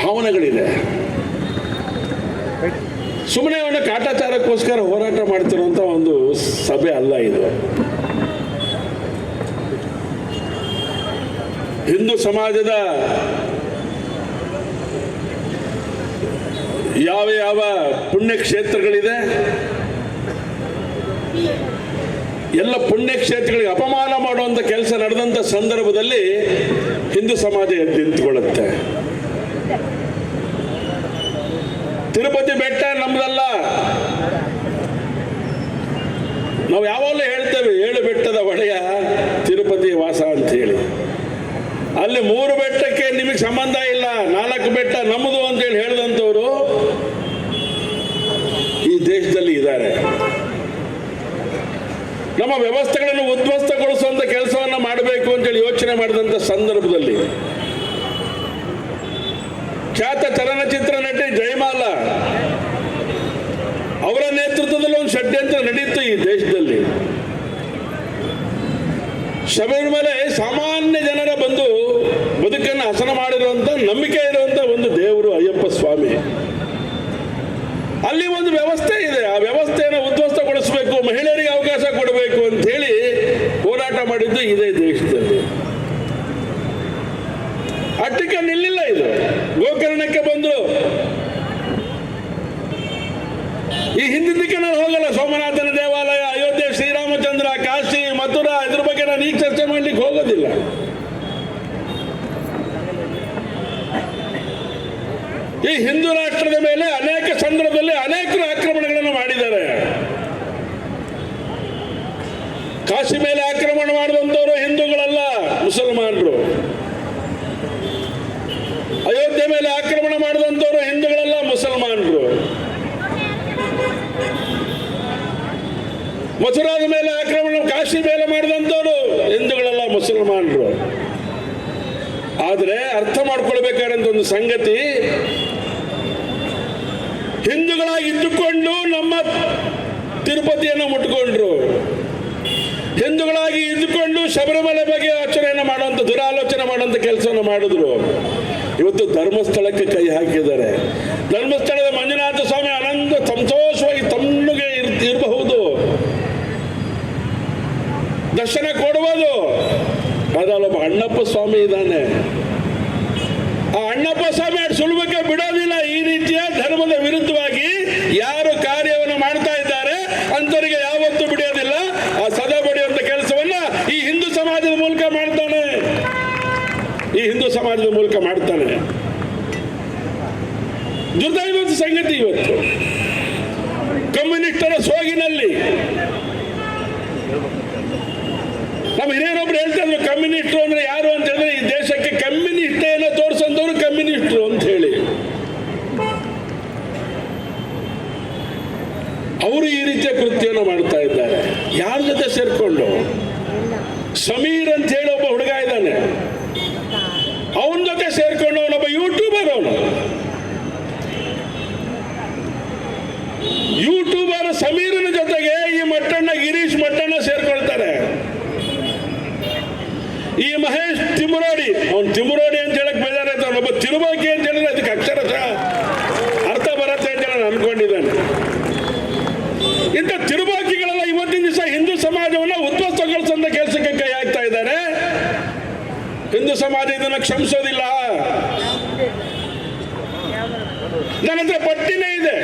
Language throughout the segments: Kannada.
ಭಾವನೆಗಳಿದೆ. ಸುಮ್ಮನೆ ಅವನ ಕಾಟಾಚಾರಕ್ಕೋಸ್ಕರ ಹೋರಾಟ ಮಾಡ್ತಿರುವಂಥ ಒಂದು ಸಭೆ ಅಲ್ಲ ಇದು. ಹಿಂದೂ ಸಮಾಜದ ಯಾವ ಯಾವ ಪುಣ್ಯಕ್ಷೇತ್ರಗಳಿದೆ? ಎಲ್ಲ ಪುಣ್ಯಕ್ಷೇತ್ರಗಳಿಗೆ ಅಪಮಾನ ಮಾಡುವಂಥ ಕೆಲಸ ನಡೆದಂಥ ಸಂದರ್ಭದಲ್ಲಿ ಹಿಂದೂ ಸಮಾಜ ಎದ್ದು ತಿರುಪತಿ ಬೆಟ್ಟ ನಮ್ದಲ್ಲ. ನಾವು ಯಾವಾಗಲೂ ಹೇಳ್ತೇವೆ, ಏಳು ಬೆಟ್ಟದ ಒಡೆಯ ತಿರುಪತಿ ವಾಸ ಅಂತ ಹೇಳಿ ಅಲ್ಲಿ ಮೂರು ಬೆಟ್ಟಕ್ಕೆ ನಿಮಗೆ ಸಂಬಂಧ ಇಲ್ಲ, ನಾಲ್ಕು ಬೆಟ್ಟ ನಮ್ಮದು ಅಂತೇಳಿ ಹೇಳಿದಂಥವ್ರು ಈ ದೇಶದಲ್ಲಿ ಇದ್ದಾರೆ. ನಮ್ಮ ವ್ಯವಸ್ಥೆಗಳನ್ನು ಉದ್ವಸ್ತಗೊಳಿಸುವಂತ ಕೆಲಸವನ್ನು ಮಾಡಬೇಕು ಅಂತೇಳಿ ಯೋಚನೆ ಮಾಡಿದಂಥ ಸಂದರ್ಭದಲ್ಲಿ ಖ್ಯಾತ ಚಲನಚಿತ್ರ ನಟಿ ಜಯಮಾಲ ಅವರ ನೇತೃತ್ವದಲ್ಲಿ ಒಂದು ಷಡ್ಯಂತ್ರ ನಡೆಯಿತು ಈ ದೇಶದಲ್ಲಿ. ಶಬರಿಮಲೆ ಸಾಮಾನ್ಯ ಜನರ ಬಂದು ಬದುಕನ್ನು ಹಸನ ಮಾಡಿರುವಂತ ನಂಬಿಕೆ ಇರುವಂತ ಒಂದು ದೇವರು ಅಯ್ಯಪ್ಪ ಸ್ವಾಮಿ. ಅಲ್ಲಿ ಒಂದು ವ್ಯವಸ್ಥೆ ಇದೆ ವ್ಯವಸ್ಥೆಯನ್ನು ಉದ್ಧ್ವಸ್ತಗೊಳಿಸಬೇಕು ಮಹಿಳೆಯರಿಗೆ ಅವಕಾಶ ಕೊಡಬೇಕು ಅಂತ ಹೇಳಿ ಹೋರಾಟ ಮಾಡಿದ್ದು ಇದೇ ದೇಶದಲ್ಲಿ ಅಟ್ಟಿಗೆ ನಿಲ್ಲಿಲ್ಲ ಇದು ಗೋಕರ್ಣಕ್ಕೆ ಬಂದ್ರು ಈ ಹಿಂದಿದ್ದಕ್ಕೆ ನಾನು ಹೋಗಲ್ಲ ಸೋಮನಾಥನ ದೇವಾಲಯ ಅಯೋಧ್ಯೆ ಶ್ರೀರಾಮಚಂದ್ರ ಕಾಶಿ ಮಥುರಾ ಇದ್ರ ಬಗ್ಗೆ ನಾನು ಈಗ ಚರ್ಚೆ ಮಾಡ್ಲಿಕ್ಕೆ ಹೋಗೋದಿಲ್ಲ ಈ ಹಿಂದೂ ರಾಷ್ಟ್ರದ ಮೇಲೆ ಅನೇಕ ಸಂದರ್ಭದಲ್ಲಿ ಅನೇಕರು ಆಕ್ರಮಣಗಳನ್ನು ಮಾಡಿದ್ದಾರೆ. ಕಾಶಿ ಮೇಲೆ ಆಕ್ರಮಣ ಮಾಡುವಂತವರು ಹಿಂದೂಗಳಲ್ಲ, ಮುಸಲ್ಮಾನರು. ಅಯೋಧ್ಯೆ ಮೇಲೆ ಆಕ್ರಮಣ ಮಾಡಿದಂಥವರು ಹಿಂದೂಗಳಲ್ಲ, ಮುಸಲ್ಮಾನರು. ಮಥುರಾದ ಮೇಲೆ ಆಕ್ರಮಣ, ಕಾಶಿ ಮೇಲೆ ಮಾಡಿದಂಥವರು ಹಿಂದೂಗಳೆಲ್ಲ, ಮುಸಲ್ಮಾನರು. ಆದರೆ ಅರ್ಥ ಮಾಡ್ಕೊಳ್ಬೇಕಾದಂತ ಒಂದು ಸಂಗತಿ ಹಿಂದೂಗಳಾಗಿ ಇದ್ದುಕೊಂಡು ನಮ್ಮ ತಿರುಪತಿಯನ್ನು ಮುಟ್ಕೊಂಡ್ರು ಹಿಂದೂಗಳಾಗಿ ಇದ್ದುಕೊಂಡು ಶಬರಿಮಲೆ ಬಗ್ಗೆ ಆಚರಣೆಯನ್ನು ಮಾಡುವಂಥ ದುರಾಲೋಚನೆ ಮಾಡುವಂಥ ಕೆಲಸವನ್ನು ಮಾಡಿದ್ರು. ಇವತ್ತು ಧರ್ಮಸ್ಥಳಕ್ಕೆ ಕೈ ಹಾಕಿದ್ದಾರೆ. ಧರ್ಮಸ್ಥಳದ ಮಂಜುನಾಥ ಸ್ವಾಮಿ ಆನಂದ ಸಂತೋಷವಾಗಿ ತಣ್ಣಗೆ ಇರ್, ಇರಬಹುದು. ದರ್ಶನ ಕೊಡಬಹುದು ಅದಲ್ಲೊಬ್ಬ ಅಣ್ಣಪ್ಪ ಸ್ವಾಮಿ ಇದ್ದಾನೆ. ಆ ಅಣ್ಣಪ್ಪ ಸ್ವಾಮಿ ಅಷ್ಟು ಸುಲಭಕ್ಕೆ ಬಿಡೋದಿಲ್ಲ ಈ ರೀತಿಯ ಧರ್ಮದ ವಿರುದ್ಧವಾಗಿ ಯಾರು ಕಾರ್ಯವನ್ನು ಮಾಡ್ತಾ ಇದ್ದಾರೆ ಅಂತವರಿಗೆ ಯಾವತ್ತೂ ಬಿಡೋದಿಲ್ಲ ಆ ಸದಾ ಬಡಿಯುವಂತ ಕೆಲಸವನ್ನ ಈ ಹಿಂದೂ ಸಮಾಜದ ಮೂಲಕ ಮಾಡ್ತಾನೆ. ಈ ಹಿಂದೂ ಸಮಾಜದ ಮೂಲಕ ಮಾಡ್ತಾನೆ. ದುರ್ದೈವದ ಸಂಗತಿ ಇವತ್ತು. ಕಮ್ಯುನಿಸ್ಟರ ಸೋಗಿನಲ್ಲಿ. ನಮ್ಮ ಹಿರಿಯರೊಬ್ರು ಹೇಳ್ತಾ ಇದ್ರು, ಕಮ್ಯುನಿಸ್ಟ್ರು ಅಂದ್ರೆ ಯಾರು ಅಂತ ಹೇಳಿದ್ರೆ ಈ ದೇಶಕ್ಕೆ ಕಮ್ಯುನಿಸ್ಟೇನ ತೋರಿಸಂತವ್ರು ಕಮ್ಯುನಿಸ್ಟ್ರು ಅಂತ ಹೇಳಿ ಅವರು ಈ ರೀತಿಯ ಕೃತ್ಯವನ್ನು ಮಾಡ್ತಾ ಇದ್ದಾರೆ ಯಾರ ಜೊತೆ ಸೇರ್ಕೊಂಡು ಸಮೀರ್ ಅಂತ ಹೇಳಿ ಒಬ್ಬ ಹುಡುಗ ಇದ್ದಾನೆ. ಅವನ ಜೊತೆ ಸೇರ್ಕೊಂಡು ಅವನೊಬ್ಬ ಯೂಟ್ಯೂಬರ್ ಅವನು. ಯೂಟ್ಯೂಬರ್ ಸಮೀರನ ಜೊತೆಗೆ ಈ ಮಟ್ಟಣ್ಣ ಗಿರೀಶ್ ಮಟ್ಟಣ್ಣ ಸೇರ್ಕೊಳ್ತಾರೆ. ಈ ಮಹೇಶ್ ತಿಮುರಾಡಿ ಅವನು ತಿಮುರೋಡಿ ಅಂತ ಹೇಳಕ್ ಬೇಜಾರಾಯ್ತು ಅವನೊಬ್ಬ ತಿರುಬಾಕಿ ಅಂತ ಹೇಳಿದ್ರೆ ಅದಕ್ಕೆ ಅಕ್ಷರಶಃ ಅರ್ಥ ಬರುತ್ತೆ ಅಂತ ಹೇಳಿ ನಾನು ಅನ್ಕೊಂಡಿದ್ದಾನೆ ಇಂಥ ತಿರುಬಾಕಿಗಳೆಲ್ಲ ಇವತ್ತಿನ ದಿವಸ ಹಿಂದೂ ಸಮಾಜವನ್ನ ಉದ್ವಸ್ತಗೊಳಿಸುವಂತ ಕೆಲಸಕ್ಕೆ ಕೈ ಹಾಕ್ತಾ ಇದ್ದಾರೆ ಹಿಂದೂ ಸಮಾಜ ಇದನ್ನ ಕ್ಷಮಿಸೋದಿಲ್ಲ. ನನ್ನ ಹತ್ರ ಪಟ್ಟಿನೇ ಇದೆ.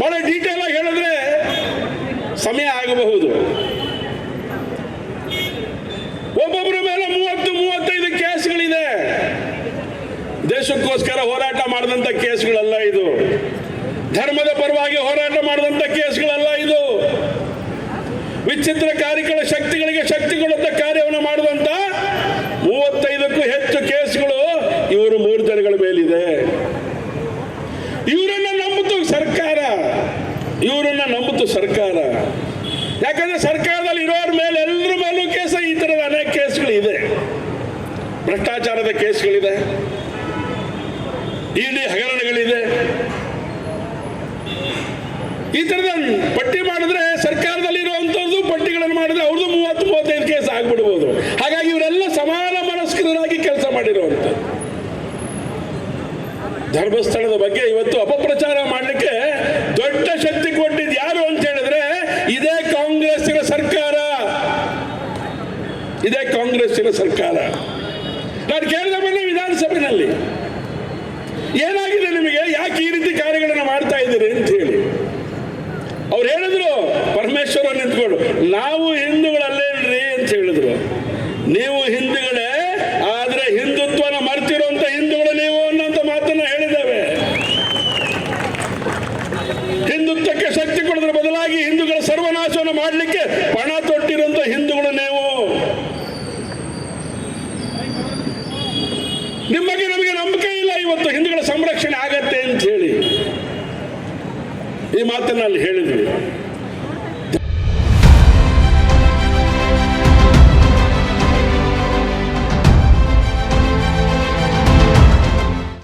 ಬಹಳ ಡೀಟೇಲ್ ಆಗಿ ಹೇಳಿದ್ರೆ ಸಮಯ ಆಗಬಹುದು. ಒಬ್ಬೊಬ್ಬರ ಮೇಲೆ ಮೂವತ್ತು, ಮೂವತ್ತೈದು ಕೇಸ್ಗಳಿದೆ. ದೇಶಕ್ಕೋಸ್ಕರ ಹೋರಾಟ ಮಾಡಿದಂತ ಕೇಸ್ಗಳಲ್ಲ ಇದು. ಧರ್ಮದ ಪರವಾಗಿ ಹೋರಾಟ ಮಾಡಿದಂತ ಕೇಸ್ಗಳಲ್ಲ ಇದು. ವಿಚಿತ್ರಕಾರಿಗಳ ಶಕ್ತಿಗಳಿಗೆ ಶಕ್ತಿ ಇವರನ್ನ ನಂಬಿತು ಸರ್ಕಾರ. ಇವರನ್ನ ನಂಬಿತು ಸರ್ಕಾರ. ಯಾಕಂದ್ರೆ ಸರ್ಕಾರದಲ್ಲಿ ಇರೋರ ಮೇಲೆ ಎಲ್ಲರ ಮೇಲೂ ಕೇಸ, ಈ ತರದ ಅನೇಕ ಕೇಸ್ಗಳಿದೆ ಭ್ರಷ್ಟಾಚಾರದ ಕೇಸ್ಗಳಿದೆ ಇಲ್ಲಿ ಹಗರಣಗಳಿದೆ ಈ ತರದ ಪಟ್ಟಿ ಮಾಡಿದ್ರೆ ಸರ್ಕಾರದಲ್ಲಿ ಇರುವಂತದ್ದು ಪಟ್ಟಿಗಳನ್ನು ಮಾಡಿದ್ರೆ ಅವ್ರದ್ದು ಮೂವತ್ತು ಧರ್ಮಸ್ಥಳದ ಬಗ್ಗೆ ಇವತ್ತು ಅಪಪ್ರಚಾರ ಮಾಡಲಿಕ್ಕೆ ದೊಡ್ಡ ಶಕ್ತಿ ಕೊಟ್ಟಿದ್ದು ಯಾರು ಅಂತ ಹೇಳಿದ್ರೆ ಇದೇ ಕಾಂಗ್ರೆಸ್ಸಿನ ಸರ್ಕಾರ. ಇದೇ ಕಾಂಗ್ರೆಸ್ಸಿನ ಸರ್ಕಾರ. ನಾನು ಕೇಳಿದ ಮೇಲೆ ವಿಧಾನಸಭೆಯಲ್ಲಿ ಏನಾಗಿದೆ ನಿಮಗೆ? ಯಾಕೆ ಈ ರೀತಿ ಕಾರ್ಯಗಳನ್ನು ಮಾಡ್ತಾ ಇದ್ದೀರಿ ಅಂತ ಹೇಳಿ. ಅವ್ರು ಹೇಳಿದ್ರು, ಪರಮೇಶ್ವರ ನಿಂತ್ಕೊಂಡು ನಾವು ಹಿಂದೂಗಳಲ್ಲೇನ್ರಿ ಅಂತ ಹೇಳಿದ್ರು. ನೀವು ಹಿಂದೂಗಳೇ ಆದ್ರೆ ಹಿಂದುತ್ವನ ಮರ್ತಿರುವಂತ ಹಿಂದೂಗಳು ನೀವು ಅನ್ನೋಂಥ ಮಾತನ್ನ ಹೇಳಿದ್ದೇವೆ ಹಿಂದುತ್ವಕ್ಕೆ ಶಕ್ತಿ ಕೊಡೋದ್ರ ಬದಲಾಗಿ ಹಿಂದೂಗಳ ಸರ್ವನಾಶವನ್ನು ಮಾಡಲಿಕ್ಕೆ ಪಣ ತೊಟ್ಟಿರುವಂತ ಹಿಂದೂಗಳು ನೀವು ನಿಮಗೆ ನಮಗೆ ನಂಬಿಕೆ ಇಲ್ಲ ಇವತ್ತು ಅಲ್ಲಿ ಹೇಳಿದ್ವಿ.